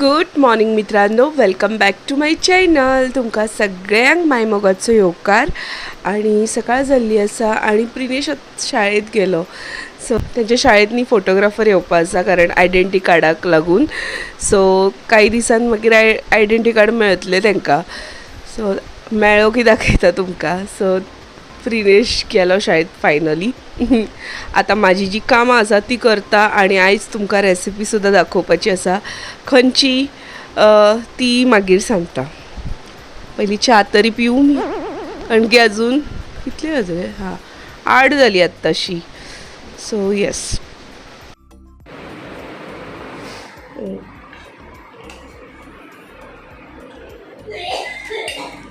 Good morning मित्रांनो welcome back to my channel. तुमकां सगळ्यांक माय मोगाचो येवकार आणि सकाळ जाल्ली आसा आणि प्रिनेश शाळेत गेलो. सो तेंच्या न्ही फोटोग्राफर येवपा आसा कारण आयडेंटी कार्डाक लागून. सो कांय दिसान मागीर आय आयडेंटी कार्ड मेळटलें तांकां सो मेळ्ळो की दाखयता तुमकां? सो फ्रिनेश केलो शाळेत फायनली आतां म्हाजी जी कामां आसा ती करता आनी आयज तुमकां रेसिपी सुद्दां दाखोवपाची आसा खंयची ती मागीर सांगता. पयलीं च्या तरी पिवूं मी. आणखी अजून? कितले वाजले? हां आठ जाली आत्ताशी. सो येस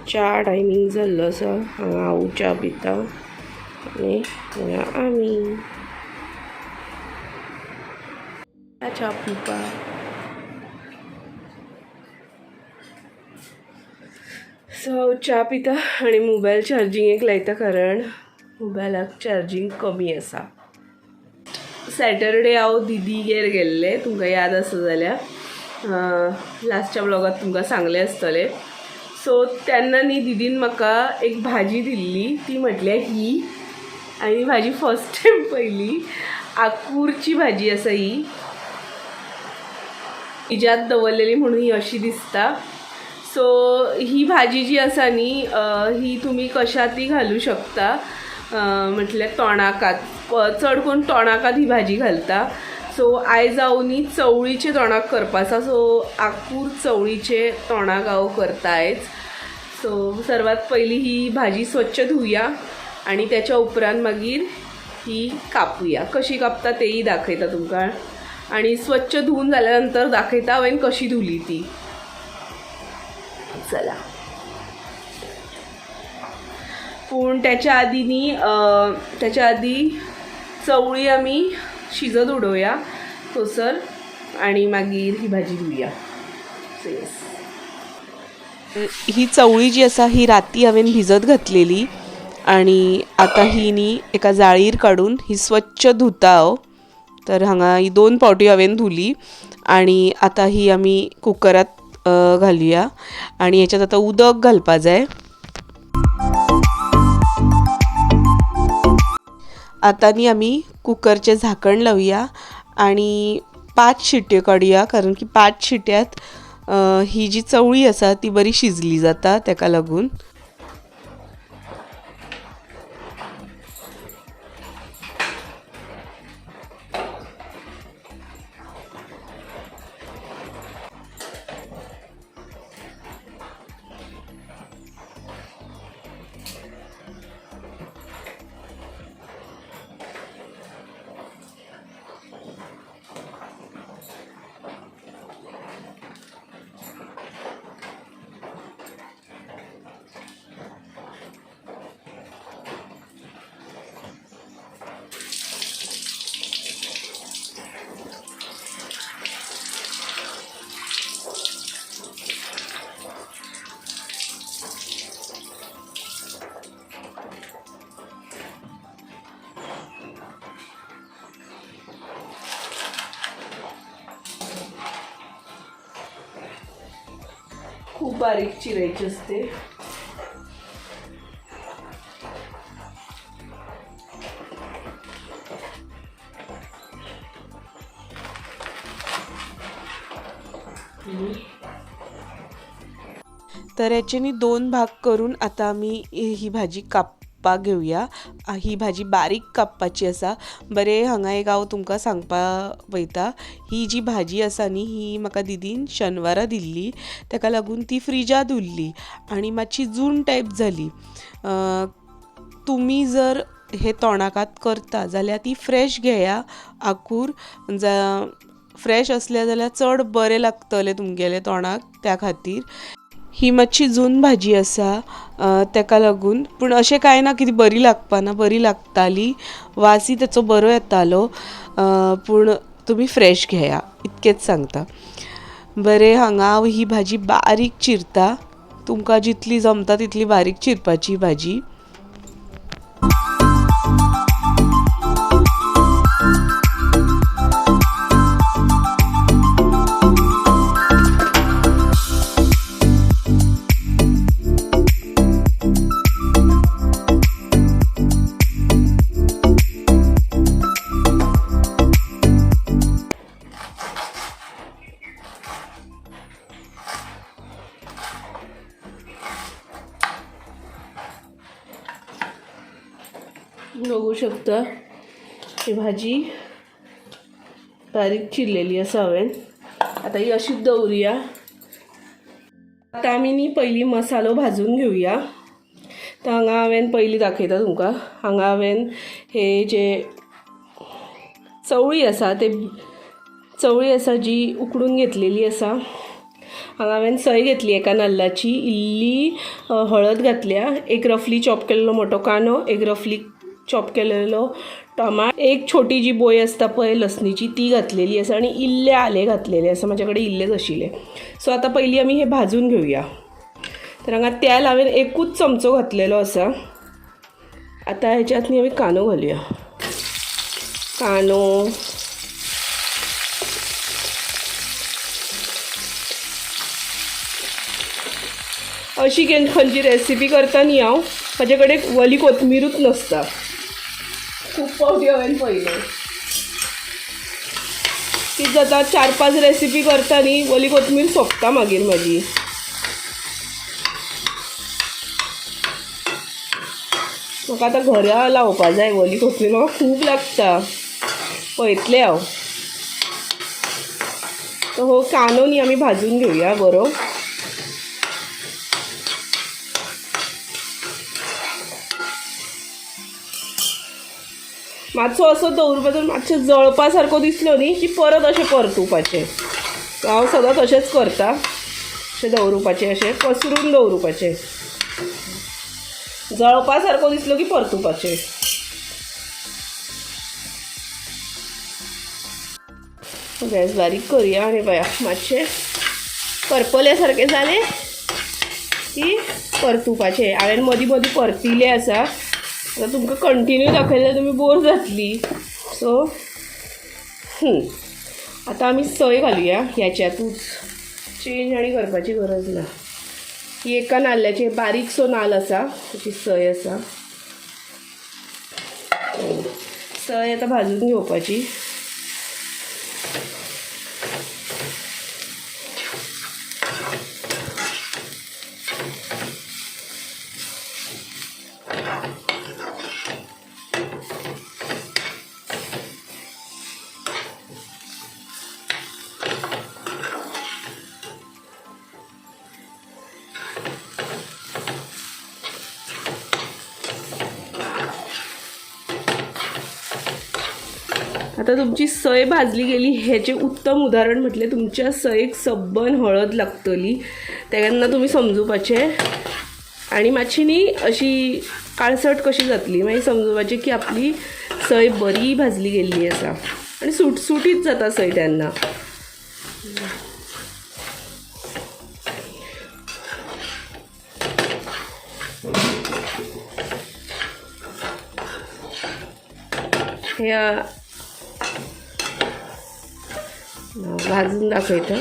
च्या टायमींग जाल्लो आसा हांगा हांव च्या पिता आनी हांगा आमी च्या पिवपा सो हांव च्या पिता आनी मोबायल चार्जिंगेक लायता कारण मोबायलाक चार्जिंग कमी आसा सॅटरडे हांव दिदीगेर गेल्ले तुमकां याद आसा जाल्यार लास्टच्या ब्लॉगात तुमकां सांगलें आसतलें सो तेन्ना न्ही दिदीन म्हाका एक भाजी दिल्ली. ती म्हटल्यार ही. आनी भाजी फर्स्ट टायम पयली आकूरची भाजी आसा ही. इजात दवरलेली म्हणून ही अशी दिसता. सो ही भाजी जी आसा न्ही ही तुमी कशातय घालू शकता. म्हटल्यार तोणाकात चड कोण तोणाकात ही भाजी घालता. सो आयज हांव न्ही चवळीचे तोणाक करपा आसा. सो आकूर चवळीचे तोणाक हांव करता आयज सो सर्वात पयली ही भाजी स्वच्छ धुवया आणि त्याच्या उपरांत मागीर ही कापूया. कशी कापता तेही दाखयता तुमकां. आणि स्वच्छ धुवून झाल्यानंतर दाखयता हांवें कशी धुली ती. चला. पूण त्याच्या आधी न्ही त्याच्या आधी चवळी आमी शिजत उडोवया थंयसर आणि मागीर ही भाजी धुया ही चवळी जी आसा ही राती हांवें भिजत घातलेली आणि आता ही न्ही एका जाळीर काडून ही स्वच्छ धुता हांव तर हांगा ही दोन पावटी हांवें धुली आणि आता ही आमी कुकरात घालूया आणि याच्यात आता उदक घालपा जाय. आता आम्ही आमी कुकरचें झाकण लावया आणि पांच शिट्यो काडुया कारण की पांच शिट्यात ही जी चवळी आसा ती बरी शिजली जाता तेका लागून. खूप बारीक चिरायची असते. तर याच्यानी दोन भाग करून आता आम्ही ही भाजी कापपाक घेऊया. ही भाजी बारीक कापपाची आसा बरें हांगा एक हांव तुमकां सांगपा वयता. ही जी भाजी आसा न्ही ही म्हाका दिदीन शेनवारा दिल्ली. ताका लागून ती फ्रिजांत उरली आनी मातशी जून टायप जाली तुमी जर हे तोणाकात करता जाल्यार ती फ्रेश घेया आकूर. जा फ्रेश असले जाल्यार चड बरें लागतलें तुमगेले तोंडाक त्या खातीर. ही मातशी जून भाजी आसा ताका लागून. पूण अशें कांय ना की ती बरी लागपाना बरी लागताली. वासय ताचो बरो येतालो. पूण तुमी फ्रेश घेया इतकेंच सांगता. बरें हांगा हांव ही भाजी बारीक चिरता. तुमकां जितली जमता तितली बारीक चिरपाची भाजी. बारीक चिरलेली आसा हांवें आतां ही अशीच दवरुया आतां आमी न्ही पयलीं मसालो भाजून घेवया तर हांगा हांवें पयलीं दाखयता तुमकां. हांगा हांवें हे जे चवळी आसा ते चवळी आसा जी उकडून घेतलेली आसा हांगा हांवें सय घेतली एका नाल्लाची. इल्ली हळद घातल्या. एक रफली चॉप केल्लो मोठो कांदो एक रफली चॉप केलेलो टमाट एक छोटी जी बोय आसता पळय लसणीची ती घातलेली आसा आनी इल्ले आले घातलेले आसा माझ्याकडे कडेन इल्लेच आशिल्ले सो आतां पयलीं आमी हे भाजून घेवया तर हांगा तेल हांवें एकूच चमचो घातलेलो आसा आतां हेच्यात न्ही आमी कांदो घालुया. कांदो अशी केन खंयची रेसिपी करता न्ही हांव म्हजे कडेन वली कोथमिरूच नासता. खूब फावटी हांवें पयलें कितें जाता चार पांच रेसिपी करता न्ही ओली कोथमीर सोंपता मागीर म्हाजी म्हाका आतां घरा लावपा जाय वली कोथमीर म्हाका खूब लागता. पळयतलें हांव. हो कांदो न्ही आमी भाजून घेवया बरो. मातसो असो दवरुपाचो मातशें जळपा सारको दिसलो न्ही की परत अशें परतुपाचें हांव सदांच अशेंच करता. अशें दवरुपाचें अशें पसरून दवरुपाचें जळपा सारको दिसलो की परतुपाचें गॅस बारीक करुया आणि पळया मातशें परपले सारकें जालें की परतुपाचें हांवें मदीं मदीं परतिलें आसा आतां तुमकां कंटिन्यू दाखयल्यार तुमी बोर जातली. सो आतां आमी सय घालुया ह्याच्यातूच. चेंज आनी करपाची गरज ना. ही एका नाल्ल्याची बारीकसो नाल आसा ताची सय आसा सय आतां भाजून घेवपाची आता तुमची सय भाजली गेली ह्याचे उत्तम उदाहरण म्हटलें तुमच्या सयेक सबन हळद लागतली. तेन्ना तुमी समजुपाचें. आनी मातशी न्ही अशी काळसट कशी जातली? म्हणजे मागीर समजुपाची की आपली सय बरी भाजली गेल्ली आसा आनी सुटसुटीत जाता सय तेन्ना ह्या भाजून दाखयता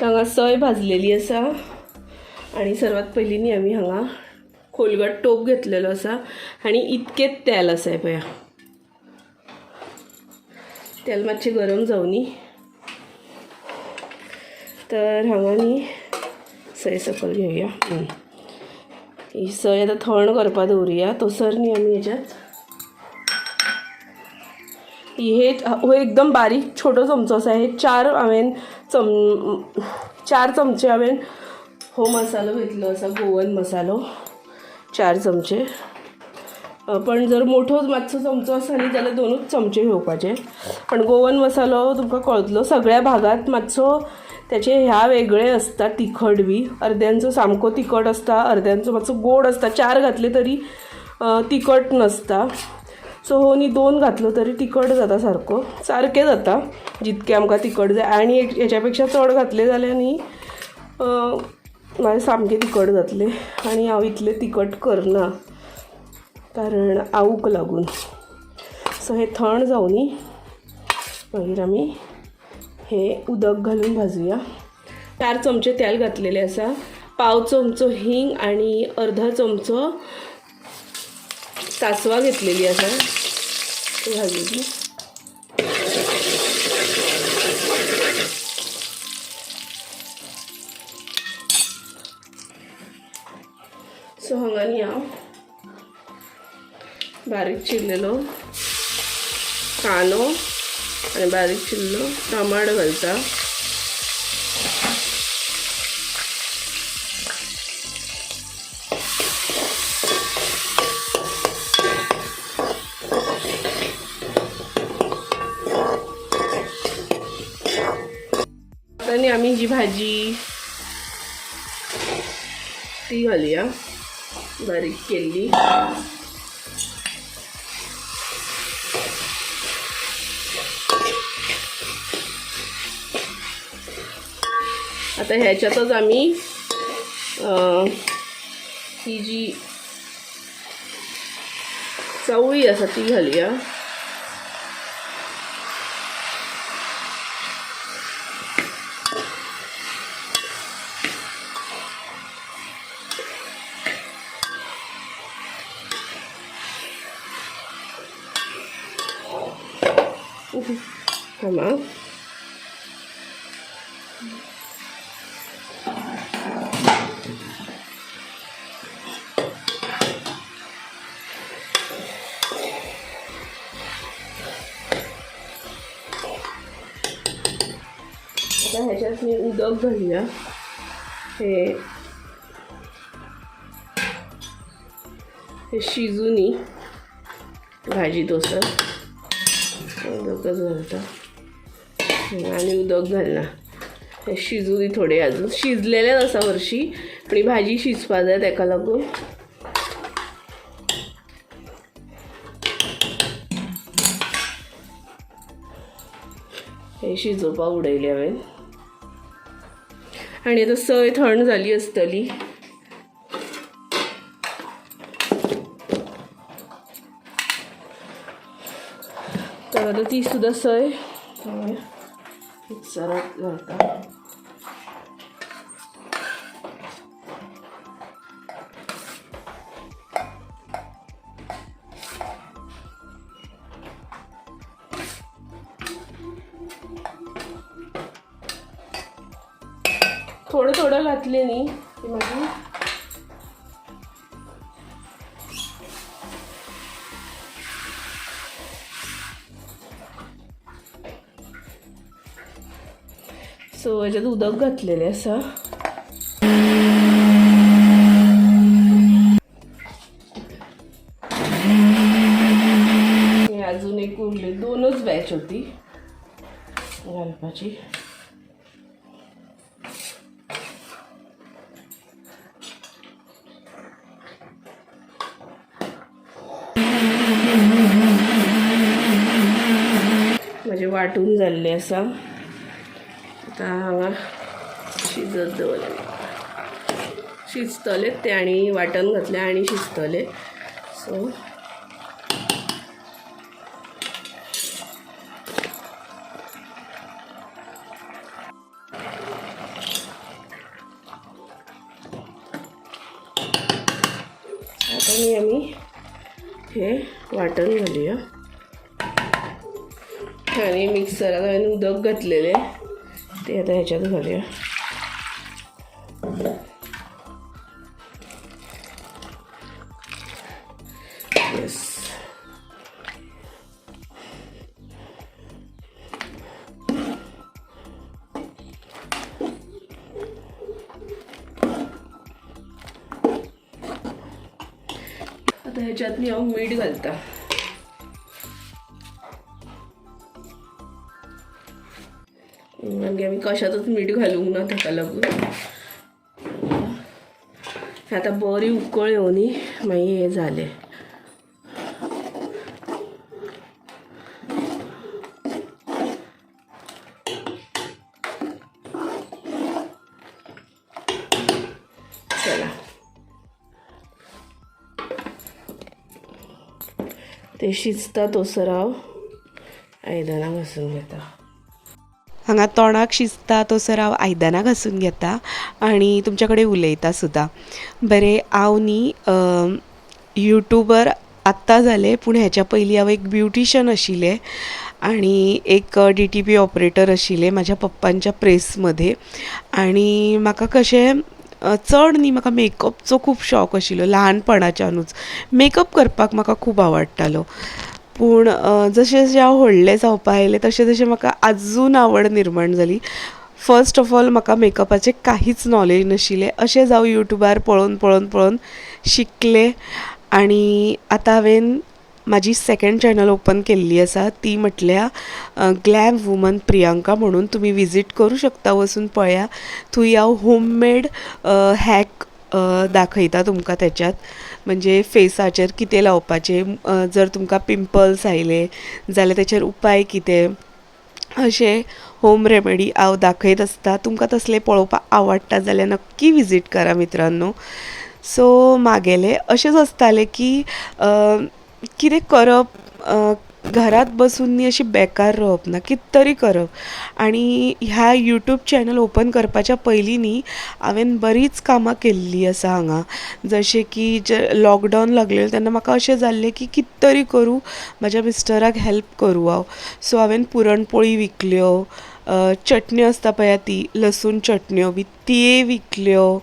हांगा सय भाजलेली आसा आनी सर्वात पयलीं न्ही आमी हांगा खोलगट टोप घेतलेलो आसा आनी इतकेंच तेल आसा हें पळया तेल मातशें गरम जावं न्ही तर हांगा न्ही सय सकयल घेवया ही सय आतां थंड करपा दवरुया. तसर न्ही आमी हेज्यात हे हो एकदम बारीक छोटो चमचो आसा हे चार हांवें चम चार चमचे हांवें. हो मसालो घेतलो आसा गोवन मसालो. चार चमचे. पण जर मोठो मातसो चमचो आसा न्ही जाल्यार दोनूच चमचे घेवपाचे पण गोवन मसालो हो, तुमकां कळतलो सगळ्या भागात मातसो त्याचे ह्या वेगळे असतात तिखट बी. अर्द्यांचो सामको तिखट असता अर्द्यांचो मातसो गोड असता. चार घातले तरी तिखट नसता. सो हो न्ही दोन घातलो तरी तिखट जाता सारको सारकें जाता जितकें आमकां तिखट जाय आनी एक- हेच्या चड घातले जाल्यार न्ही अ, म्हाजें सामकें तिखट जातलें. आनी हांव इतलें तिखट करना. कारण आवूक लागून. सो हे थंड जावं न्ही मागीर आमी हे उदक घालून भाजूया. चार चमचे तेल घातलेले आसा पाव चमचो हिंग आनी अर्धा चमचो सासवा घेतलेली आसा ती भाजूची सो हांगा न्ही हांव बारीक चिरलेलो. कांदो आनी बारीक चिरलो टमाट घालता. आनी जी भाजी ती घालुया बारीक केल्ली आता ह्याच्यातच आम्ही ही जी चवळी आसा ती घालूया आता ह्याच्यात मी उदक घालूया. हे. हे शिजूनी भाजी तसं उदकच घालता आणि उदक घालना हे शिजू दी थोडे अजून. शिजलेले आसा वर्षी पण भाजी शिजपा जाय ताका लागून. हे शिजोवपाक उडयले हांवें आनी आतां सय थंड जाली आसतली तर आता ती सुद्धा सय. हांवें घालता सो उदक घातलेलें आसा अजून एक उरले दोनच बॅच होती. घालपाची म्हणजे वाटून झाले आसा आतां हांगा शिजत दवरलें शिजतले ते आनी वांटण घातले आनी शिजतले. सो आता न्ही आमी हे वाटण घालूया. आणि मिक्सरात हांवें उदक घातलेलें. ते आतां ह्याच्यात घालूया आता आता ह्याच्यातली हांव मीठ घालता. कशातच मीठ घालूंक ना ताका लागून आतां बरी उकळ येवनी मागीर हें जालें चला. ते शिजता तसर हांव आयदनां घासून घेता. हांगा तोंडाक शिजता तसर हांव आयदनां घासून घेता आनी तुमचे कडेन उलयता सुद्दां बरें हांव न्ही युट्यूबर आत्तां जालें पूण हेच्या पयलीं हांव एक ब्युटिशन आशिल्लें आनी एक डी टी पी ऑपरेटर आशिल्लें माझ्या पप्पांच्या प्रेसमध्ये. आनी म्हाका कशें चड न्ही म्हाका मेकअपचो खूब शॉक आशिल्लो ल्हानपणाच्यानूच. मेकअप करपाक म्हाका खूब आवडटालो. पूण जशें जशें हांव व्हडलें जावपा आयलें तशें तशें म्हाका आजून आवड निर्माण जाली फर्स्ट ऑफ ऑल म्हाका मेकअपाचें काहीच नॉलेज नाशिल्लें अशेंच हांव युट्यूबार पळोवन पळोवन पळोवन शिकलें. आनी आतां हांवें म्हाजी सेकेंड चॅनल ओपन केल्ली आसा. ती म्हटल्या ग्लॅम वुमन प्रियांका म्हणून तुमी विजीट करूं शकता वचून पळया. थंय हांव होममेड हॅक दाखयता तुमकां त्याच्यात. म्हणजे फेसाचेर कितें लावपाचें जर तुमकां पिंपल्स आयले जाल्यार तेचेर उपाय कितें? अशें होम रेमेडी हांव दाखयत आसता. तुमकां तसलें पळोवपाक आवडटा जाल्यार नक्की विजीट करा मित्रांनो. सो म्हागेलें अशेंच आसतालें की कितें करप घरात बसून न्ही अशी बेकार रावप ना कित तरी करप आनी ह्या यूट्यूब चॅनल ओपन करपाच्या पयलीं न्ही हांवें बरीच कामां केल्लीं आसा हांगा जशें की जे लॉकडावन लागलेलें तेन्ना म्हाका अशें जाल्लें की कित तरी करूं म्हाज्या मिस्टराक हेल्प करूं हांव सो हांवें पुरणपोळी विकल्यो चटण्यो आसता पळय ती लसूण चटण्यो बी ते विकल्यो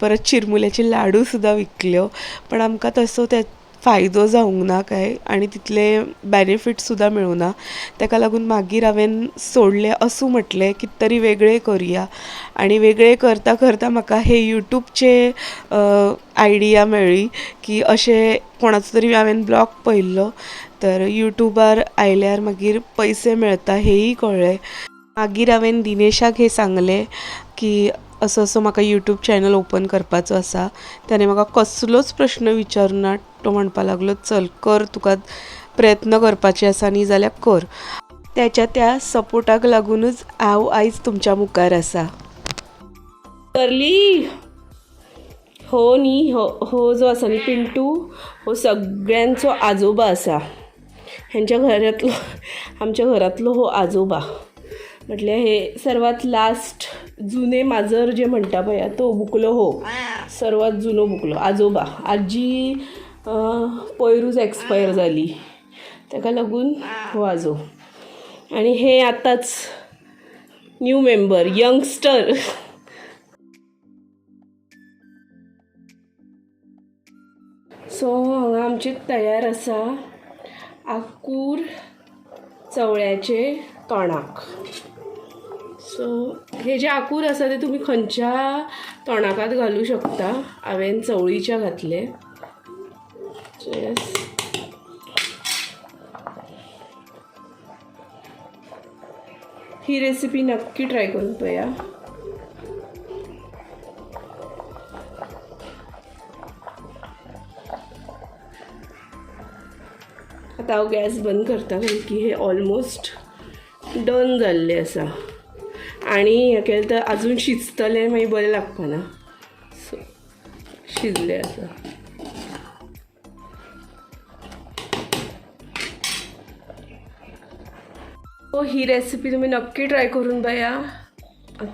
परत चिरमुल्याचे लाडू सुद्दां विकल्यो. पण आमकां तसो ते फायदो जावंक ना काय? आनी तितले बेनिफीट सुद्दां मेळूं ना. ताका लागून मागीर हांवें सोडलें असूं म्हटलें कित तरी वेगळें करया. आनी वेगळें करता करता म्हाका हे यूट्यूबचे आयडिया मेळ्ळी की अशें कोणाचो तरी हांवें ब्लॉग पळयल्लो तर यूट्यूबार आयल्यार मागीर पयशे मेळटा हेंय कळ्ळें. मागीर हांवें दिनेशाक हें सांगलें की असो असो म्हाका यूट्यूब चॅनल ओपन करपाचो आसा ताणें म्हाका कसलोच प्रश्न विचारुना तो म्हणपा लागलो चल कर तुका प्रयत्न करपाचे आसा न्ही जाल्यार कर. त्याच्या त्या सपोर्टाक लागूनच हांव आयज तुमच्या मुखार आसा करली हो न्ही हो हो जो आसा न्ही पिंटू हो सगळ्यांचो आजोबा आसा ह्यांच्या घरांतलो आमच्या घरांतलो हो आजोबा. म्हटल्यार हे सर्वात लास्ट जुने माजर जे म्हणटा पळय तो बुकलो हो. सर्वात जुनो बुकलो आजोबा आजी पयरूच एक्सपायर जाली ताका लागून हो आजो. आनी हे आतांच न्यू मेंबर यंगस्टर सो हांगा आमचे तयार आसा आकूर चवळ्याचे तोणाक सो हे जे आकूर आसा ते तुमी खंयच्या तोणाकात घालूं शकता. हांवें चवळीच्या घातले. ही रेसिपी नक्की ट्राय करून पळया आतां हांव गॅस बंद करता कारण की हे ऑलमोस्ट डन जाल्लें आसा आनी हें केलें तर आजून शिजतलें मागीर बरें लागपाना सो शिजलें आसा सो हो, ही रेसिपी तुमी नक्की ट्राय करून पळया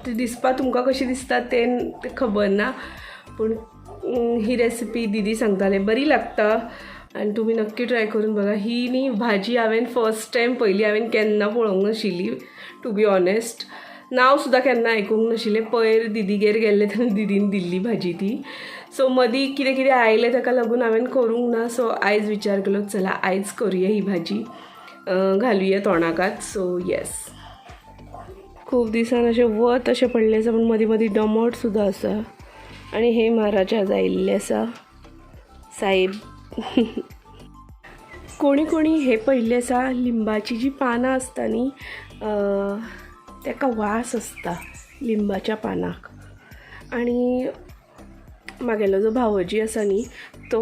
ती दिसपा तुमकां कशी दिसता तें खबर ना. पूण ही रेसिपी दिदी सांगताले बरी लागता. आनी तुमी नक्की ट्राय करून बघा. ही न्ही भाजी हांवें फर्स्ट टायम पहिली हांवें केन्ना पळोवंक नाशिल्ली टू बी ऑनेस्ट नांव सुद्दां केन्ना आयकूंक नाशिल्लें पयर दिदीगेर गेल्ले तेन्ना दिदीन दिल्ली भाजी ती. सो मदीं कितें कितें आयलें ताका लागून हांवें करूंक ना सो आयज विचार केलो चला आयज करुया ही भाजी. घालुया तोंडाकात सो येस खूब दिसान अशें वत अशें पडलें आसा पूण मदीं मदीं दमट सुद्दां आसा आनी हे महाराज आज आयिल्ले आसा साहेब. कोणी कोणी हे पहिले आसा लिंबाची जी पानां आसता न्ही तेका वास आसता लिंबाच्या पानाक. आणि मागेलो जो भावोजी आसा न्ही तो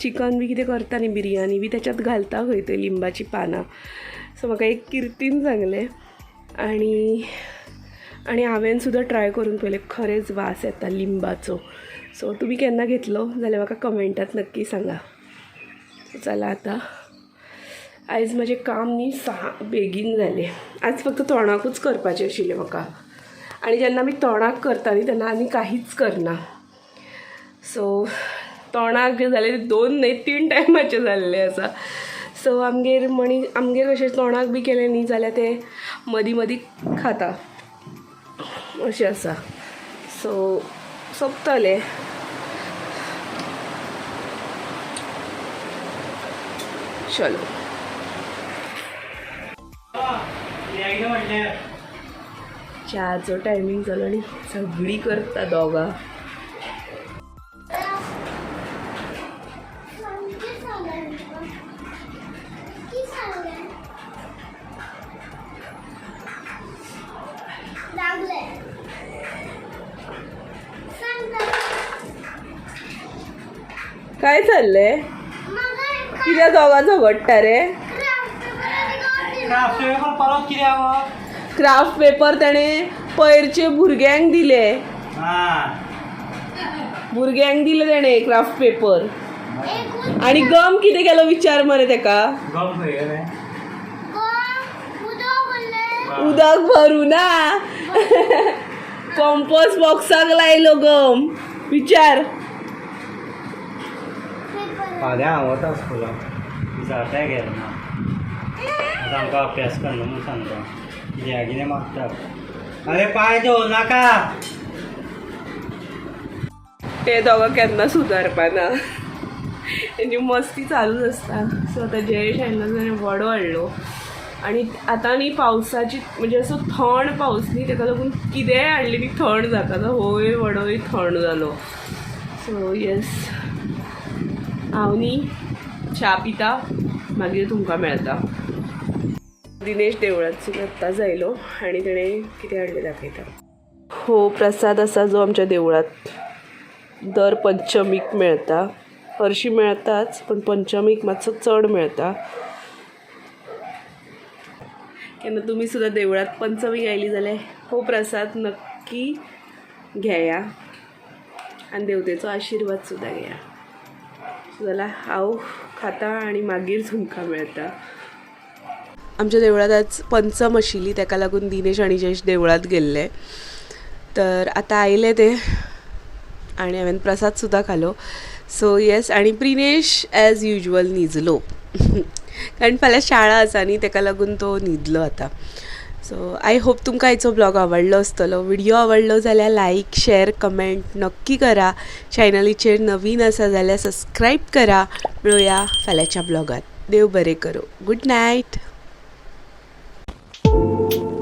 चिकन बी कितें करता न्ही बिरयानी बी त्याच्यात घालता खंय ते लिंबाची पानां. सो म्हाका एक किर्तीन सांगलें. आणि आणि हांवें सुद्दां ट्राय करून पळयलें खरेंच वास येता लिंबाचो. सो तुमी केन्ना घेतलो? जाल्यार म्हाका कमेंटात नक्की सांगा. चला आता. आयज म्हजें काम न्ही सहा बेगीन जालें आज फक्त तोंडाकूच करपाचें आशिल्लें म्हाका. आनी जेन्ना आमी तोंडाक करता न्ही तेन्ना आनी काहीच करना. सो तोंडाक जे जालें दोन न्हय तीन टायमाचे जाल्ले आसा सो आमगेर मणी आमगेर कशें तोंडाक बी केलें न्ही जाल्यार ते मदीं मदीं खाता. अशें आसा सो सोंपतलें. चलो. चहाचो टायमींग जालो आनी सगळीं करता दोगां काय चाललंय? कित्याक दोगां झगडटा रे? परत कित्याक गो? क्राफ्ट पेपर ताणें पयरचे भुरग्यांक दिले. हा. भुरग्यांक दिले ताणें क्राफ्ट पेपर आनी गम कितें केलो विचार मरे तेका उदक भरू ना. कॉम्पोस्ट बॉक्साक लायलो गम. विचार. फाल्यां हांव वता स्कुलाक विचारताय गेलो आमकां अभ्यास करना म्हणून सांगता. कित्याक कितें मागता अरे पांय धुवं नाका. ते दोगां केन्ना सुदारपाना त्यांची मस्ती चालूच आसता सो आतां जयेश आयलो ताणें वडो हाडलो आनी आतां न्ही पावसाची म्हणजे असो थंड पावस न्ही ताका लागून कितेंय हाडलें न्ही थंड जाता आतां. होय वडोय थंड जालो सो येस हांव न्ही च्या पिता मागीर तुमकां मेळटा दिनेश देवळातसून आत्ताच आयलो आनी ताणें कितें हाडलें दाखयता हो प्रसाद आसा जो आमच्या देवळात दर पंचमीक मेळटा हरशीं मेळटाच पण पंचमीक मातसो चड मेळटा केन्ना तुमी सुद्दां देवळात पंचमीक आयली जाल्यार हो प्रसाद नक्की घेया. आनी देवतेचो आशिर्वाद सुद्दां घेया. जाल्यार हांव खाता आनी मागीर तुमकां मेळटा आमच्या देवळात आज पंचम आशिल्ली ताका लागून दिनेश आनी जयेश देवळात गेल्ले. तर आतां आयले ते आणि हांवें प्रसाद सुद्दां खालो. सो येस आणि प्रिनेश एज युजल न्हिजलो कारण फाल्यां शाळा आसा न्ही ताका लागून तो न्हिदलो आतां. सो आय होप तुमकां आयचो ब्लॉग आवडलो आसतलो व्हिडिओ आवडलो जाल्यार लायक शेअर कमेंट नक्की करा. चॅनलीचेर नवीन आसा जाल्यार सबस्क्रायब करा. मेळुया फाल्यांच्या ब्लॉगात देव बरें करूं. Good night You.